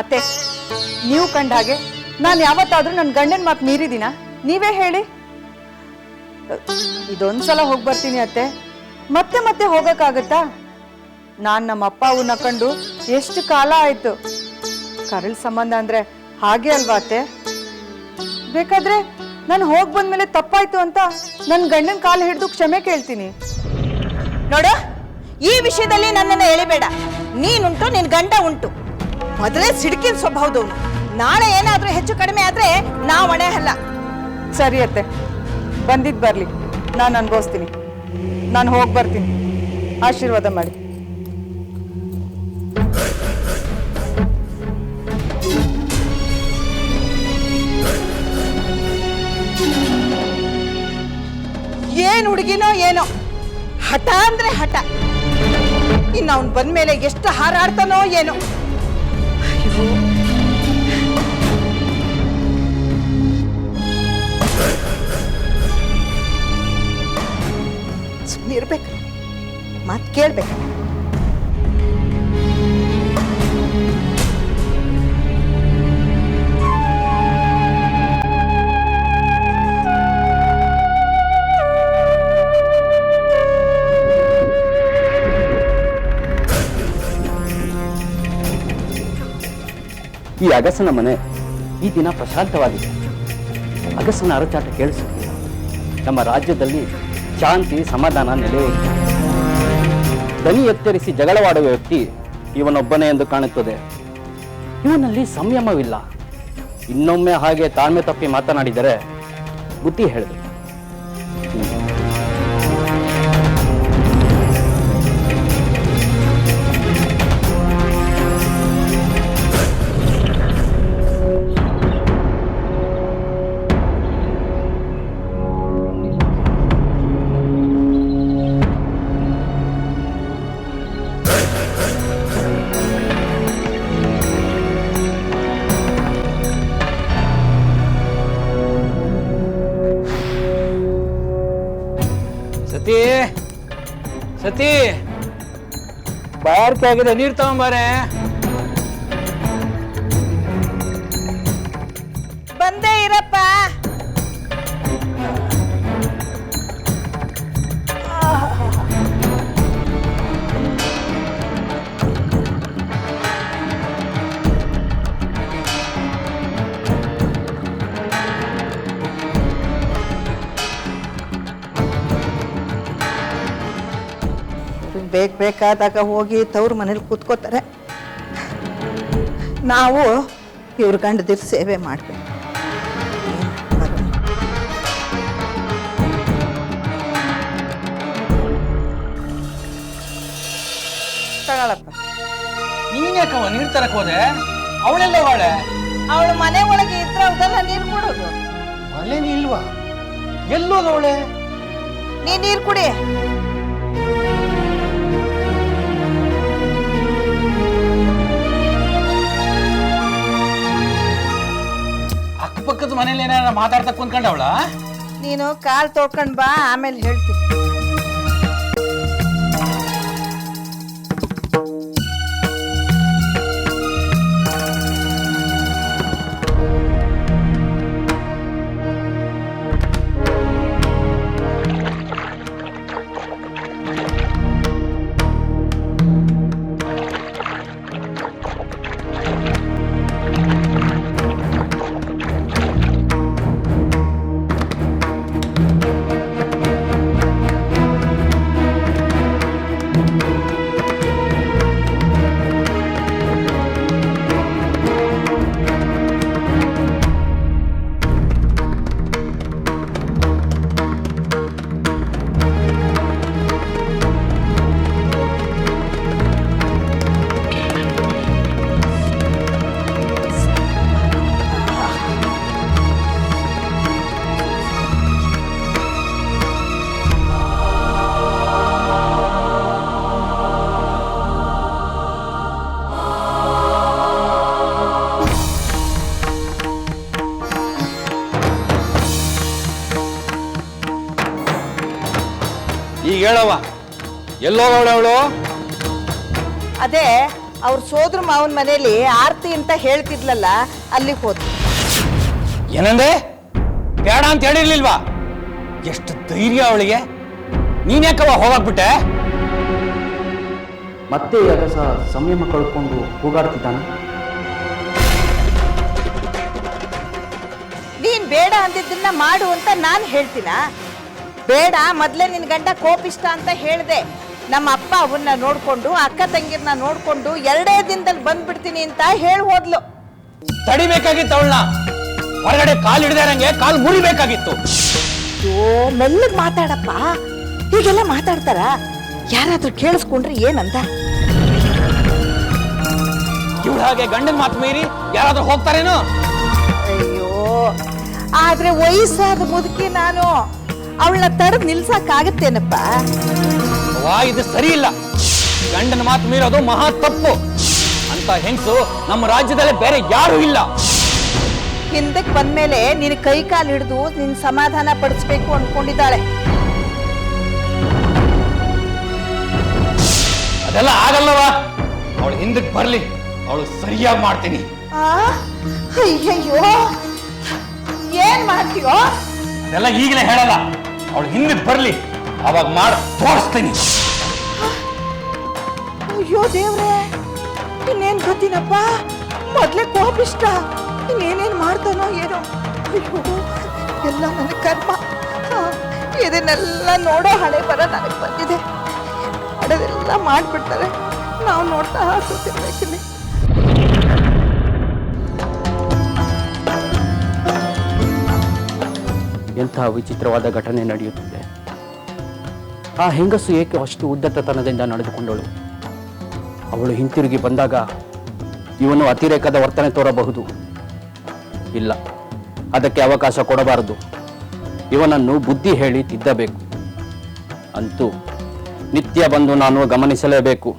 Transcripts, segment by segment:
ಅತ್ತೆ, ನೀವು ಕಂಡ ಹಾಗೆ ನಾನು ಯಾವತ್ತಾದ್ರೂ ನನ್ನ ಗಂಡನ ಮಾತು ಮೀರಿದಿನ? ನೀವೇ ಹೇಳಿ. ಇದೊಂದ್ಸಲ ಹೋಗಿ ಬರ್ತೀನಿ ಅತ್ತೆ. ಮತ್ತೆ ಮತ್ತೆ ಹೋಗಕ್ಕಾಗತ್ತಾ? ನಾನು ನಮ್ಮ ಅಪ್ಪ ಅವನ್ನ ಕಂಡು ಎಷ್ಟು ಕಾಲ ಆಯ್ತು? ಕರಳ ಸಂಬಂಧ ಅಂದ್ರೆ ಹಾಗೆ ಅಲ್ವಾ ಅತ್ತೆ? ಬೇಕಾದ್ರೆ ನಾನು ಹೋಗಿ ಬಂದ್ಮೇಲೆ ತಪ್ಪಾಯ್ತು ಅಂತ ನನ್ನ ಗಂಡನ ಕಾಲು ಹಿಡಿದು ಕ್ಷಮೆ ಕೇಳ್ತೀನಿ. ನೋಡು, ಈ ವಿಷಯದಲ್ಲಿ ನನ್ನನ್ನು ಹೇಳಿಬೇಡ ನೀನುಂಟು, ನಿನ್ ಗಂಡ ಉಂಟು. ಮೊದಲೇ ಸಿಡುಕಿನ ಸ್ವಭಾವದವನು ನಾಳೆ ಏನಾದ್ರೂ ಹೆಚ್ಚು ಕಡಿಮೆ ಆದ್ರೆ ನಾ ಒಣೆ ಅಲ್ಲ. ಸರಿ ಅತ್ತೆ. ಬಂದಿದ್ ಬರ್ಲಿ. ನಾನು ಅನ್ಭವಿಸ್ತೀನಿ. ನಾನು ಹೋಗಿ ಬರ್ತೀನಿ. ಆಶೀರ್ವಾದ ಮಾಡಿ. ಏನ್ ಹುಡುಗಿನೋ ಏನೋ. ಹಠ ಅಂದ್ರೆ ಹಠ. ಇನ್ನು ಬಂದ ಬಂದ್ಮೇಲೆ ಎಷ್ಟು ಹಾರಾಡ್ತಾನೋ ಏನೋ. ಇರ್ಬೇಕು ಮಾತು ಕೇಳ್ಬೇಕು. ಈ ಅಗಸನ ಮನೆ ಈ ದಿನ ಪ್ರಶಾಂತವಾಗಿದೆ. ಅಗಸನ ಅರಚಾಟ ಕೇಳಿಸುತ್ತಿಲ್ಲ ನಮ್ಮ ರಾಜ್ಯದಲ್ಲಿ ಶಾಂತಿ, ಸಮಾಧಾನ ನೆಲೆಯುವುದು ದನಿ ಎತ್ತರಿಸಿ ಜಗಳವಾಡುವ ವ್ಯಕ್ತಿ ಇವನೊಬ್ಬನೇ ಎಂದು ಕಾಣುತ್ತದೆ. ಇವನಲ್ಲಿ ಸಂಯಮವಿಲ್ಲ. ಇನ್ನೊಮ್ಮೆ ಹಾಗೆ ತಾಳ್ಮೆ ತಪ್ಪಿ ಮಾತನಾಡಿದರೆ ಬುದ್ಧಿ ಹೇಳಿದೆ ಸತಿ ಸತಿ. ಬಾಯಾರಿಕೆ ಆಗಿದೆ ನೀರು ತಗೊಂಬಾರೆ ಬೇಕು ಬೇಕಾದಾಗ ಹೋಗಿ ತವ್ರ ಮನೇಲಿ ಕೂತ್ಕೋತಾರೆ. ನಾವು ಇವ್ರ ಗಂಡದಿರ್ ಸೇವೆ ಮಾಡಬೇಕು. ತಗೊಳಪ್ಪ. ನೀನ್ ಯಾಕವ ನೀರ್ ತರಕ್ ಹೋದೆ? ಅವಳೆಲ್ಲ ಅವಳೆ ಅವಳು ಮನೆ ಒಳಗೆ ಇದ್ರೆ ಅವದೆಲ್ಲ ನೀರು ಕೊಡೋದು. ಅಲ್ಲೇ ನೀ ಇಲ್ವಾ? ಎಲ್ಲೋದ ಅವಳೆ? ನೀ ನೀರು ಕುಡಿ. ಅಕ್ಕಪಕ್ಕದ ಮನೇಲಿ ಏನಾರ ಮಾತಾಡ್ತಾ ಕುಂತ್ಕೊಂಡವಳ? ನೀನು ಕಾಲ್ ತೊಳ್ಕೊಂಡ್ ಬಾ ಆಮೇಲೆ ಹೇಳ್ತೀನಿ. ಈಗ ಹೇಳವ ಎಲ್ಲೋಗವಳೆ ಅವಳು ಅದೇ ಅವ್ರ ಸೋದ್ರ ಮಾವನ ಮನೇಲಿ ಆರ್ತಿ ಅಂತ ಹೇಳ್ತಿದ್ಲಲ್ಲ ಅಲ್ಲಿಗೆ ಹೋದ್ ಏನಂದೆ? ಬೇಡ ಅಂತ ಹೇಳಿರ್ಲಿಲ್ವಾ? ಎಷ್ಟು ಧೈರ್ಯ ಅವಳಿಗೆ. ನೀನ್ಯಾಕವ ಹೋಗಾಕ್ಬಿಟ್ಟೆ ಮತ್ತೆ ಯಾಕಸ ಸಂಯಮ ಕಳ್ಕೊಂಡು ಕೂಗಾಡ್ತಿದ್ದಾನೆ? ನೀನ್ ಬೇಡ ಅಂದಿದ್ದನ್ನ ಮಾಡು ಅಂತ ನಾನು ಹೇಳ್ತೀನ? ಬೇಡ ಮೊದಲೇ ನಿನ್ನ ಗಂಡ ಕೋಪಿಷ್ಟ ಅಂತ ಹೇಳಿದೆ. ನಮ್ಮ ಅಪ್ಪ ಅವನ್ನ ನೋಡಿಕೊಂಡು ಅಕ್ಕ ತಂಗಿರ್ನ ನೋಡಿಕೊಂಡು ಎರಡೇ ದಿನದಲ್ಲಿ ಬಂದ್ಬಿಡ್ತೀನಿ ಅಂತ ಹೇಳಿ ಹೋದ್ಲು. ತಡಿಬೇಕಾಗಿತ್ತು ಅವಳನ್ನ. ಹೊರಗಡೆ ಕಾಲು ಹಿಡಿದಂಗೆ ಕಾಲು ಮುರಿಬೇಕಾಗಿತ್ತು. ಓ ಮೆಲ್ಲಗ್ ಮಾತಾಡಪ್ಪ. ಹೀಗೆಲ್ಲ ಮಾತಾಡ್ತಾರ? ಯಾರಾದ್ರೂ ಕೇಳಿಸ್ಕೊಂಡ್ರೆ ಏನಂತ? ಇವಳ ಹಾಗೆ ಗಂಡನ ಮಾತು ಮೀರಿ ಯಾರಾದ್ರೂ ಹೋಗ್ತಾರೇನೋ? ಅಯ್ಯೋ ಆದ್ರೆ ವಯಸ್ಸಾದ ಮುದುಕಿ ನಾನು. ಅವಳನ್ನ ತಡೆದು ನಿಲ್ಸಕ್ಕಾಗತ್ತೇನಪ್ಪ? ವಾ ಇದು ಸರಿ ಇಲ್ಲ ಗಂಡನ ಮಾತು ಮೀರೋದು ಮಹಾ ತಪ್ಪು. ಅಂತ ಹೆಂಗಸು ನಮ್ಮ ರಾಜ್ಯದಲ್ಲಿ ಬೇರೆ ಯಾರೂ ಇಲ್ಲ. ಹಿಂದಕ್ಕೆ ಬಂದ್ಮೇಲೆ ನಿನ್ ಕೈ ಕಾಲು ಹಿಡಿದು ನಿನ್ ಸಮಾಧಾನ ಪಡಿಸ್ಬೇಕು ಅನ್ಕೊಂಡಿದ್ದಾಳೆ. ಅದೆಲ್ಲ ಆಗಲ್ಲವಾ ಅವಳು ಹಿಂದಕ್ಕೆ ಬರ್ಲಿ. ಅವಳು ಸರಿಯಾಗಿ ಮಾಡ್ತೀನಿ. ಆ? ಅಯ್ಯಯ್ಯೋ. ಏನ್ ಮಾಡ್ತೀಯೋ? ಅದೆಲ್ಲ ಈಗಲೇ ಹೇಳಲ್ಲ. ಅವಳು ಹಿಂದಕ್ಕೆ ಬರ್ಲಿ. ಅವಾಗ ಮಾಡ, ತೋರಿಸ್ತೀನಿ. ಅಯ್ಯೋ ದೇವ್ರೆ, ಇನ್ನೇನ್ ಗೊತ್ತಿನಪ್ಪ? ಮೊದ್ಲೇ ಕೋಪಿಷ್ಟ. ಇನ್ನೇನೇನ್ ಮಾಡ್ತಾನೋ ಏನೋ. ಎಲ್ಲ ನನ್ನ ಕರ್ಮ. ಇದನ್ನೆಲ್ಲ ನೋಡೋ ಹಣೆ ಬರ ನನಗೆ ಬಂದಿದೆ. ಮಾಡೋದೆಲ್ಲ ಮಾಡ್ಬಿಡ್ತಾರೆ. ನಾವು ನೋಡ್ತಾ ಕೂತಿರ್ಬೇಕಿಲ್ಲಿ ಎಂತಹ ವಿಚಿತ್ರವಾದ ಘಟನೆ ನಡೆಯುತ್ತಿದೆ. ಆ ಹೆಂಗಸು ಏಕೆ ಅಷ್ಟು ಉದ್ದಟತನದಿಂದ ನಡೆದುಕೊಂಡಳು? ಅವಳು ಹಿಂತಿರುಗಿ ಬಂದಾಗ ಇವನು ಅತಿರೇಕದ ವರ್ತನೆ ತೋರಬಹುದು. ಇಲ್ಲ, ಅದಕ್ಕೆ ಅವಕಾಶ ಕೊಡಬಾರದು. ಇವನನ್ನು ಬುದ್ಧಿ ಹೇಳಿ ತಿದ್ದಬೇಕು. ಅಂತೂ ನಿತ್ಯ ಬಂದು ನಾನು ಗಮನಿಸಲೇಬೇಕು.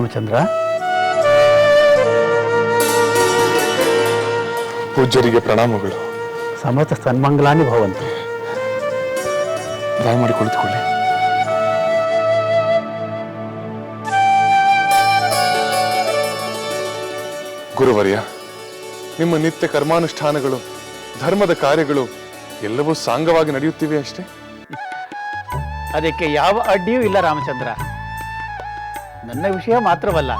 ರಾಮಚಂದ್ರ. ಪೂಜ್ಯರಿಗೆ ಪ್ರಣಾಮಗಳು. ಸಮಸ್ತ ಸನ್ಮಂಗಲಾನಿ ಭವಂತು. ದಯಮಾಡಿ ಕುಳಿತುಕೊಳ್ಳಿ. ಗುರುವರ್ಯ ನಿಮ್ಮ ನಿತ್ಯ ಕರ್ಮಾನುಷ್ಠಾನಗಳು ಧರ್ಮದ ಕಾರ್ಯಗಳು ಎಲ್ಲವೂ ಸಾಂಗವಾಗಿ ನಡೆಯುತ್ತಿವೆ ಅಷ್ಟೇ? ಅದಕ್ಕೆ ಯಾವ ಅಡ್ಡಿಯೂ ಇಲ್ಲ ರಾಮಚಂದ್ರ. ನನ್ನ ವಿಷಯ ಮಾತ್ರವಲ್ಲ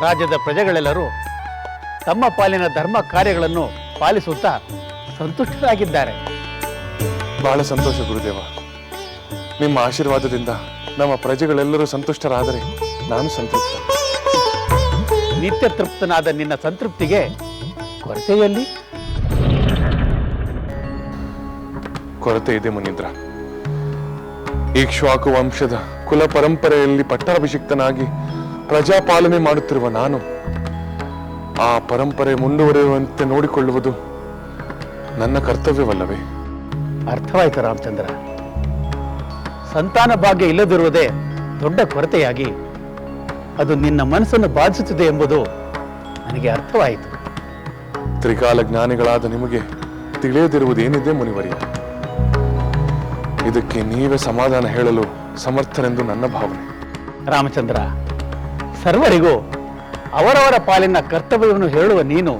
ರಾಜ್ಯದ ಪ್ರಜೆಗಳೆಲ್ಲರೂ ತಮ್ಮ ಪಾಲಿನ ಧರ್ಮ ಕಾರ್ಯಗಳನ್ನು ಪಾಲಿಸುತ್ತಾ ಸಂತುಷ್ಟರಾಗಿದ್ದಾರೆ. ಬಹಳ ಸಂತೋಷ ಗುರುದೇವ. ನಿಮ್ಮ ಆಶೀರ್ವಾದದಿಂದ ನಮ್ಮ ಪ್ರಜೆಗಳೆಲ್ಲರೂ ಸಂತುಷ್ಟರಾದರೆ ನಾನು ಸಂತೃಪ್ತ. ನಿತ್ಯ ತೃಪ್ತನಾದ ನಿನ್ನ ಸಂತೃಪ್ತಿಗೆ ಕೊರತೆಯಲ್ಲಿ? ಕೊರತೆ ಇದೆ ಮುನೀಂದ್ರ. ಇಕ್ಷ್ವಾಕು ವಂಶದ ಕುಲ ಪರಂಪರೆಯಲ್ಲಿ ಪಟ್ಟಾಭಿಷಿಕ್ತನಾಗಿ ಪ್ರಜಾಪಾಲನೆ ಮಾಡುತ್ತಿರುವ ನಾನು ಆ ಪರಂಪರೆ ಮುಂದುವರಿಯುವಂತೆ ನೋಡಿಕೊಳ್ಳುವುದು ನನ್ನ ಕರ್ತವ್ಯವಲ್ಲವೇ? ಅರ್ಥವಾಯಿತು ರಾಮಚಂದ್ರ. ಸಂತಾನ ಭಾಗ್ಯ ಇಲ್ಲದಿರುವುದೇ ದೊಡ್ಡ ಕೊರತೆಯಾಗಿ ಅದು ನಿನ್ನ ಮನಸ್ಸನ್ನು ಬಾಧಿಸುತ್ತಿದೆ ಎಂಬುದು ನನಗೆ ಅರ್ಥವಾಯಿತು. ತ್ರಿಕಾಲ ಜ್ಞಾನಿಗಳಾದ ನಿಮಗೆ ತಿಳಿಯದಿರುವುದೇನಿದೆ ಮುನಿವರಿಯ ಇದಕ್ಕೆ ನೀವೇ ಸಮಾಧಾನ ಹೇಳಲು ಸಮರ್ಥನೆಂದು ನನ್ನ ಭಾವನೆ. ರಾಮಚಂದ್ರ, ಸರ್ವರಿಗೂ ಅವರವರ ಪಾಲಿನ ಕರ್ತವ್ಯವನ್ನು ಹೇಳುವ ನೀನು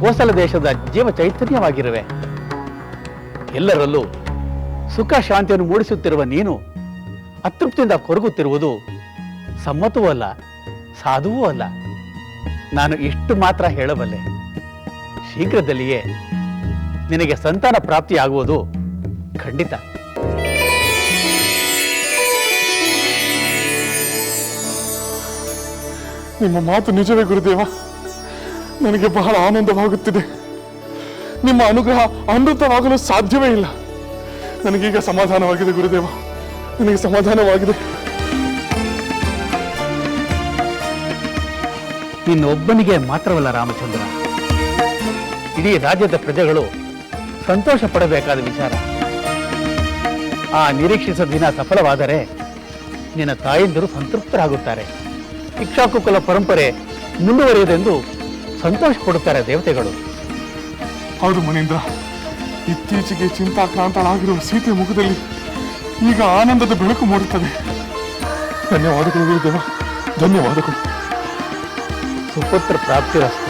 ಕೋಸಲ ದೇಶದ ಜೀವ ಚೈತನ್ಯವಾಗಿರುವೆ ಎಲ್ಲರಲ್ಲೂ ಸುಖ ಶಾಂತಿಯನ್ನು ಮೂಡಿಸುತ್ತಿರುವ ನೀನು ಅತೃಪ್ತಿಯಿಂದ ಕೊರಗುತ್ತಿರುವುದು ಸಮ್ಮತವೂ ಅಲ್ಲ, ಸಾಧುವೂ ಅಲ್ಲ. ನಾನು ಇಷ್ಟು ಮಾತ್ರ ಹೇಳಬಲ್ಲೆ. ಶೀಘ್ರದಲ್ಲಿಯೇ ನಿನಗೆ ಸಂತಾನ ಪ್ರಾಪ್ತಿಯಾಗುವುದು ಖಂಡಿತ. ನಿಮ್ಮ ಮಾತು ನಿಜವೇ ಗುರುದೇವ? ನನಗೆ ಬಹಳ ಆನಂದವಾಗುತ್ತಿದೆ. ನಿಮ್ಮ ಅನುಗ್ರಹ ಅಮೃತವಾಗಲು ಸಾಧ್ಯವೇ ಇಲ್ಲ. ನನಗೀಗ ಸಮಾಧಾನವಾಗಿದೆ ಗುರುದೇವ. ನನಗೆ ಸಮಾಧಾನವಾಗಿದೆ. ನಿನ್ನೊಬ್ಬನಿಗೆ ಮಾತ್ರವಲ್ಲ ರಾಮಚಂದ್ರ. ಇಡೀ ರಾಜ್ಯದ ಪ್ರಜೆಗಳು ಸಂತೋಷ ಪಡಬೇಕಾದ ವಿಚಾರ. ಆ ನಿರೀಕ್ಷಿಸಿದ ದಿನ ಸಫಲವಾದರೆ ನಿನ್ನ ತಾಯಂದಿರು ಸಂತೃಪ್ತರಾಗುತ್ತಾರೆ. ಇಕ್ಷಾಕು ಪರಂಪರೆ ಮುಂದುವರಿಯುವುದೆಂದು ಸಂತೋಷ ಪಡುತ್ತಾರೆ ದೇವತೆಗಳು. ಹೌದು ಮನೀಂದ್ರ. ಇತ್ತೀಚೆಗೆ ಚಿಂತಾಕ್ರಾಂತಳಾಗಿರುವ ಸೀತೆ ಮುಖದಲ್ಲಿ ಈಗ ಆನಂದದ ಬೆಳಕು ಮೂಡುತ್ತದೆ. ಧನ್ಯವಾದಗಳು ಗುರುದೇವ. ಧನ್ಯವಾದಗಳು. ಸುಪುತ್ರ ಪ್ರಾಪ್ತಿರಸ್ತು.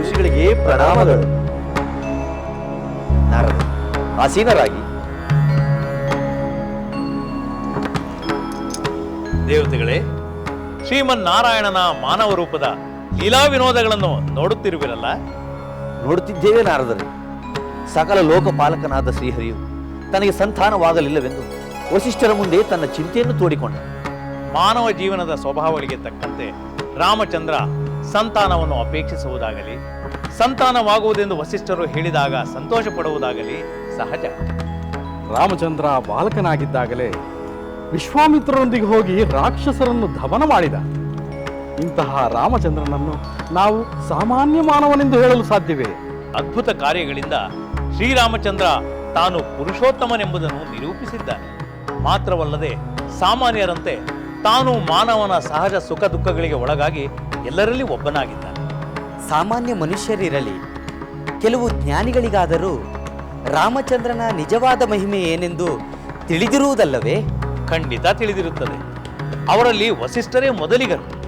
ಋಷಿಗಳಿಗೆ ಪ್ರಣಾಮಗಳು. ನಾರದ ಆಸೀನರಾಗಿ. ದೇವತೆಗಳೇ ಶ್ರೀಮನ್ ನಾರಾಯಣನ ಮಾನವ ರೂಪದ ಲೀಲಾ ವಿನೋದಗಳನ್ನು ನೋಡುತ್ತಿರುವಿರಲ್ಲ? ನೋಡುತ್ತಿದ್ದೇವೆ ನಾರದರೆ. ಸಕಲ ಲೋಕಪಾಲಕನಾದ ಶ್ರೀಹರಿಯು ತನಗೆ ಸಂತಾನವಾಗಲಿಲ್ಲವೆಂದು ವಶಿಷ್ಠರ ಮುಂದೆ ತನ್ನ ಚಿಂತೆಯನ್ನು ತೋಡಿಕೊಂಡ. ಮಾನವ ಜೀವನದ ಸ್ವಭಾವಗಳಿಗೆ ತಕ್ಕಂತೆ ರಾಮಚಂದ್ರ ಸಂತಾನವನ್ನು ಅಪೇಕ್ಷಿಸುವುದಾಗಲಿ ಸಂತಾನವಾಗುವುದೆಂದು ವಸಿಷ್ಠರು ಹೇಳಿದಾಗ ಸಂತೋಷ ಪಡುವುದಾಗಲಿ ಸಹಜ. ರಾಮಚಂದ್ರ ಬಾಲಕನಾಗಿದ್ದಾಗಲೇ ವಿಶ್ವಾಮಿತ್ರರೊಂದಿಗೆ ಹೋಗಿ ರಾಕ್ಷಸರನ್ನು ದಮನ ಮಾಡಿದ. ಇಂತಹ ರಾಮಚಂದ್ರನನ್ನು ನಾವು ಸಾಮಾನ್ಯ ಮಾನವನೆಂದು ಹೇಳಲು ಸಾಧ್ಯವೇ? ಅದ್ಭುತ ಕಾರ್ಯಗಳಿಂದ ಶ್ರೀರಾಮಚಂದ್ರ ತಾನು ಪುರುಷೋತ್ತಮನೆಂಬುದನ್ನು ನಿರೂಪಿಸಿದ್ದಾನೆ. ಮಾತ್ರವಲ್ಲದೆ ಸಾಮಾನ್ಯರಂತೆ ತಾನು ಮಾನವನ ಸಹಜ ಸುಖ ದುಃಖಗಳಿಗೆ ಒಳಗಾಗಿ ಎಲ್ಲರಲ್ಲಿ ಒಬ್ಬನಾಗಿದ್ದಾನೆ. ಸಾಮಾನ್ಯ ಮನುಷ್ಯರಿರಲಿ ಕೆಲವು ಜ್ಞಾನಿಗಳಿಗಾದರೂ ರಾಮಚಂದ್ರನ ನಿಜವಾದ ಮಹಿಮೆ ಏನೆಂದು ತಿಳಿದಿರುವುದಲ್ಲವೇ? ಖಂಡಿತ ತಿಳಿದಿರುತ್ತದೆ. ಅವರಲ್ಲಿ ವಸಿಷ್ಠರೇ ಮೊದಲಿಗರು.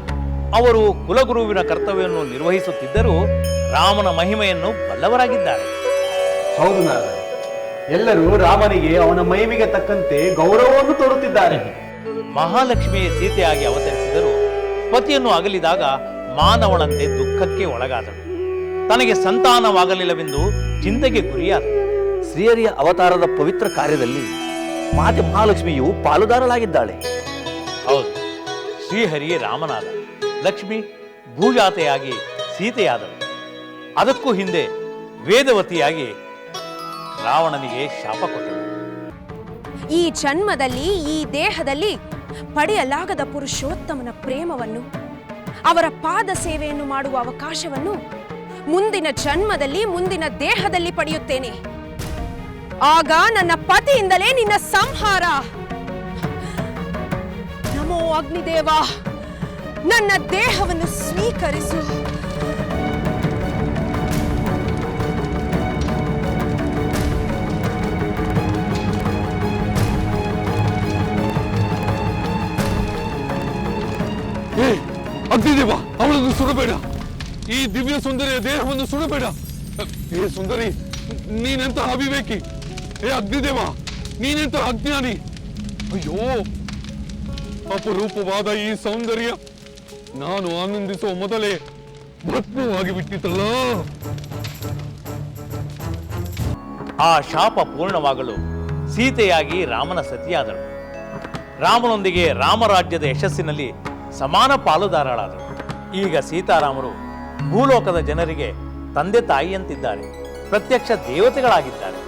ಅವರು ಕುಲಗುರುವಿನ ಕರ್ತವ್ಯವನ್ನು ನಿರ್ವಹಿಸುತ್ತಿದ್ದರೂ ರಾಮನ ಮಹಿಮೆಯನ್ನು ಬಲ್ಲವರಾಗಿದ್ದಾರೆ. ಹೌದು ನಾರಾಯಣ ಎಲ್ಲರೂ ರಾಮನಿಗೆ ಅವನ ಮಹಿಮೆಗೆ ತಕ್ಕಂತೆ ಗೌರವವನ್ನು ತೋರುತ್ತಿದ್ದಾರೆ. ಮಹಾಲಕ್ಷ್ಮಿಯ ಸೀತೆಯಾಗಿ ಅವತರಿಸಿದರು ಪತಿಯನ್ನು ಅಗಲಿದಾಗ ಮಾನವಳಂತೆ ದುಃಖಕ್ಕೆ ಒಳಗಾದಳು. ತನಗೆ ಸಂತಾನವಾಗಲಿಲ್ಲವೆಂದು ಚಿಂತೆಗೆ ಗುರಿಯಾದ ಶ್ರೀಹರಿಯ ಅವತಾರದ ಪವಿತ್ರ ಕಾರ್ಯದಲ್ಲಿ ಮಾತೆ ಮಹಾಲಕ್ಷ್ಮಿಯು ಪಾಲುದಾರಳಾಗಿದ್ದಾಳೆ. ಹೌದು ಶ್ರೀಹರಿಯೇ ರಾಮನಾದ. ಲಕ್ಷ್ಮಿ ಭೂಜಾತೆಯಾಗಿ ಸೀತೆಯಾದಳು. ಅದಕ್ಕೂ ಹಿಂದೆ ವೇದವತಿಯಾಗಿ ರಾವಣನಿಗೆ ಶಾಪ ಕೊಟ್ಟಳು. ಈ ಜನ್ಮದಲ್ಲಿ ಈ ದೇಹದಲ್ಲಿ ಪಡೆಯಲಾಗದ ಪುರುಷೋತ್ತಮನ ಪ್ರೇಮವನ್ನು, ಅವರ ಪಾದ ಸೇವೆಯನ್ನು ಮಾಡುವ ಅವಕಾಶವನ್ನು ಮುಂದಿನ ಜನ್ಮದಲ್ಲಿ, ಮುಂದಿನ ದೇಹದಲ್ಲಿ ಪಡೆಯುತ್ತೇನೆ. ಆಗ ನನ್ನ ಪತಿಯಿಂದಲೇ ನಿನ್ನ ಸಂಹಾರ. ನಮೋ ಅಗ್ನಿದೇವ, ನನ್ನ ದೇಹವನ್ನು ಸ್ವೀಕರಿಸು. ಅಗ್ನಿದೇವ, ಅವಳನ್ನು ಸುಡಬೇಡ. ಈ ದಿವ್ಯ ಸುಂದರಿಯ ದೇಹವನ್ನು ಸುಡಬೇಡ. ಏ ಸುಂದರಿ ನೀನೆಂತ ಅವಿವೇಕಿ. ಏ ಅಗ್ನಿದೇವ ನೀನೆಂತ ಅಜ್ಞಾನಿ. ಅಯ್ಯೋ, ಅಪರೂಪವಾದ ಈ ಸೌಂದರ್ಯ ನಾನು ಆನಂದಿಸುವ ಮೊದಲೇ ಭಸ್ಮವಾಗಿ ಬಿಟ್ಟಿತಲ್ಲ ಆ ಶಾಪ ಪೂರ್ಣವಾಗಲು ಸೀತೆಯಾಗಿ ರಾಮನ ಸತಿಯಾದಳು. ರಾಮನೊಂದಿಗೆ ರಾಮರಾಜ್ಯದ ಯಶಸ್ಸಿನಲ್ಲಿ ಸಮಾನ ಪಾಲುದಾರಳಾದರು. ಈಗ ಸೀತಾರಾಮರು ಭೂಲೋಕದ ಜನರಿಗೆ ತಂದೆ ತಾಯಿಯಂತಿದ್ದಾರೆ ಪ್ರತ್ಯಕ್ಷ ದೇವತೆಗಳಾಗಿದ್ದಾರೆ.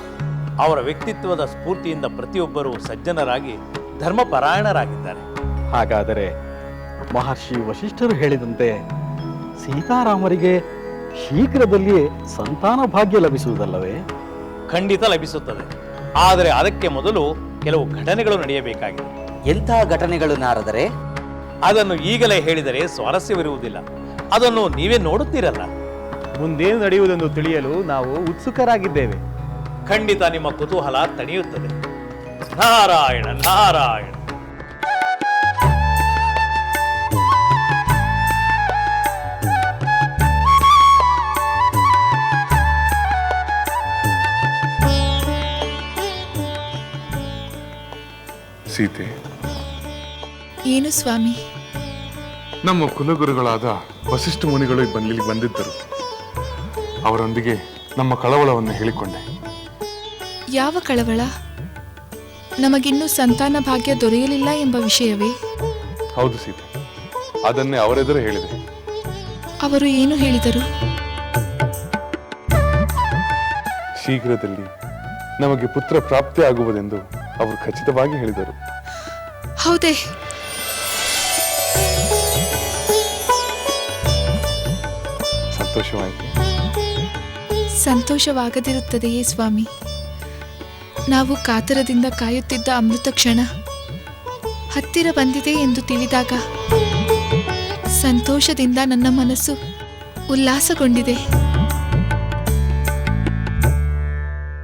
ಅವರ ವ್ಯಕ್ತಿತ್ವದ ಸ್ಫೂರ್ತಿಯಿಂದ ಪ್ರತಿಯೊಬ್ಬರೂ ಸಜ್ಜನರಾಗಿ ಧರ್ಮಪರಾಯಣರಾಗಿದ್ದಾರೆ. ಹಾಗಾದರೆ ಮಹರ್ಷಿ ವಶಿಷ್ಠರು ಹೇಳಿದಂತೆ ಸೀತಾರಾಮರಿಗೆ ಶೀಘ್ರದಲ್ಲಿಯೇ ಸಂತಾನ ಭಾಗ್ಯ ಲಭಿಸುವುದಲ್ಲವೇ? ಖಂಡಿತ ಲಭಿಸುತ್ತದೆ. ಆದರೆ ಅದಕ್ಕೆ ಮೊದಲು ಕೆಲವು ಘಟನೆಗಳು ನಡೆಯಬೇಕಾಗಿದೆ. ಎಂಥ ಘಟನೆಗಳು ನಾರದರೆ? ಅದನ್ನು ಈಗಲೇ ಹೇಳಿದರೆ ಸ್ವಾರಸ್ಯವಿರುವುದಿಲ್ಲ. ಅದನ್ನು ನೀವೇ ನೋಡುತ್ತೀರಲ್ಲ. ಮುಂದೇನು ನಡೆಯುವುದೆಂದು ತಿಳಿಯಲು ನಾವು ಉತ್ಸುಕರಾಗಿದ್ದೇವೆ. ಖಂಡಿತ ನಿಮ್ಮ ಕುತೂಹಲ ತಣಿಯುತ್ತದೆ. ನಾರಾಯಣ ನಾರಾಯಣ. ಸೀತೆ ಏನು ಸ್ವಾಮಿ? ನಮ್ಮ ಕುಲಗುರುಗಳಾದ ವಸಿಷ್ಠ ಮುನಿಗಳು ಇಲ್ಲಿ ಬಂದಿದ್ದರು. ಅವರೊಂದಿಗೆ ನಮ್ಮ ಕಳವಳವನ್ನು ಹೇಳಿಕೊಂಡೆ. ಯಾವ ಕಳವಳ? ನಮಗಿನ್ನೂ ಸಂತಾನ ಭಾಗ್ಯ ದೊರೆಯಲಿಲ್ಲ ಎಂಬ ವಿಷಯವೇ? ಹೌದು ಸೀತೆ ಅದನ್ನೇ ಅವರೆದುರು ಹೇಳಿದೆ. ಅವರು ಏನು ಹೇಳಿದರು? ಶೀಘ್ರದಲ್ಲಿ ನಮಗೆ ಪುತ್ರ ಪ್ರಾಪ್ತಿ ಆಗುವುದೆಂದು ಅವರು ಖಚಿತವಾಗಿ ಹೇಳಿದರು. ಹೌದೇ ಸಂತೋಷವಾಗದಿರುತ್ತದೆಯೇ ಸ್ವಾಮಿ? ನಾವು ಕಾತರದಿಂದ ಕಾಯುತ್ತಿದ್ದ ಅಮೃತ ಕ್ಷಣ ಹತ್ತಿರ ಬಂದಿದೆ ಎಂದು ತಿಳಿದಾಗ ಸಂತೋಷದಿಂದ ನನ್ನ ಮನಸ್ಸು ಉಲ್ಲಾಸಗೊಂಡಿದೆ.